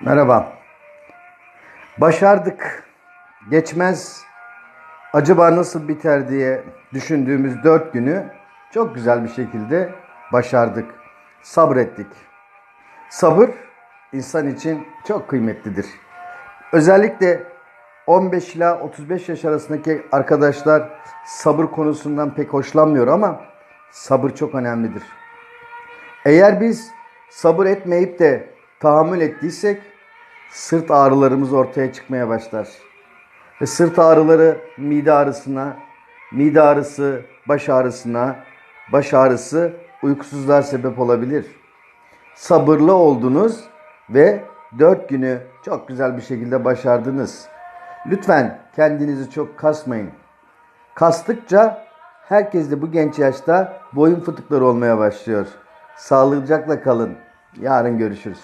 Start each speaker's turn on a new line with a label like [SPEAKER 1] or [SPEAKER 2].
[SPEAKER 1] Merhaba. Başardık. Geçmez. Acaba nasıl biter diye düşündüğümüz dört günü çok güzel bir şekilde başardık. Sabrettik. Sabır insan için çok kıymetlidir. Özellikle 15 ila 35 yaş arasındaki arkadaşlar sabır konusundan pek hoşlanmıyor ama sabır çok önemlidir. Eğer biz sabır etmeyip de tahammül ettiysek sırt ağrılarımız ortaya çıkmaya başlar. Ve sırt ağrıları mide ağrısına, mide ağrısı baş ağrısına, baş ağrısı uykusuzluğa sebep olabilir. Sabırlı oldunuz ve dört günü çok güzel bir şekilde başardınız. Lütfen kendinizi çok kasmayın. Kastıkça herkes de bu genç yaşta boyun fıtıkları olmaya başlıyor. Sağlıcakla kalın. Yarın görüşürüz.